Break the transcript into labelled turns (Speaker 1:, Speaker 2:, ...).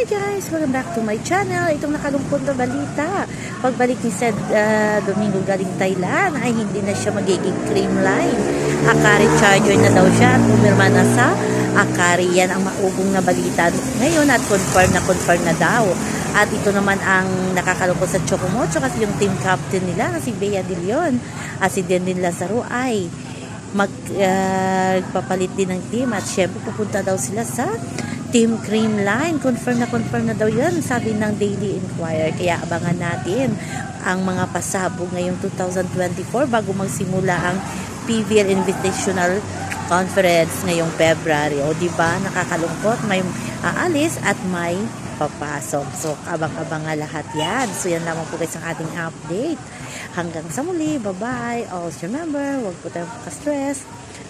Speaker 1: Hi guys! Welcome back to my channel. Itong nakalungkot na balita. Pagbalik ni Sed uh, Domingo galing Thailand ay hindi na siya magiging cream line. Akari charger na daw siya at pumirma na sa Akari. Yan ang maugong na balita ngayon at confirm na confirm na daw. At ito naman ang nakakalungkot sa Chocomocho kasi yung team captain nila na si Bea De Leon at si Dendin Lazaro ay magpapalit din ng team at syempre pupunta daw sila sa Team Cream Line. Confirm na confirm na daw yun, sabi ng Daily Inquirer. Kaya abangan natin ang mga pasabog ngayong 2024 bago magsimula ang PVL Invitational Conference ngayong February. O di ba nakakalungkot, may aalis at may papasok. So, abang-abang nga lahat yan. So, yan lamang po guys ang ating update. Hanggang sa muli. Bye-bye. Always remember, huwag po tayong stress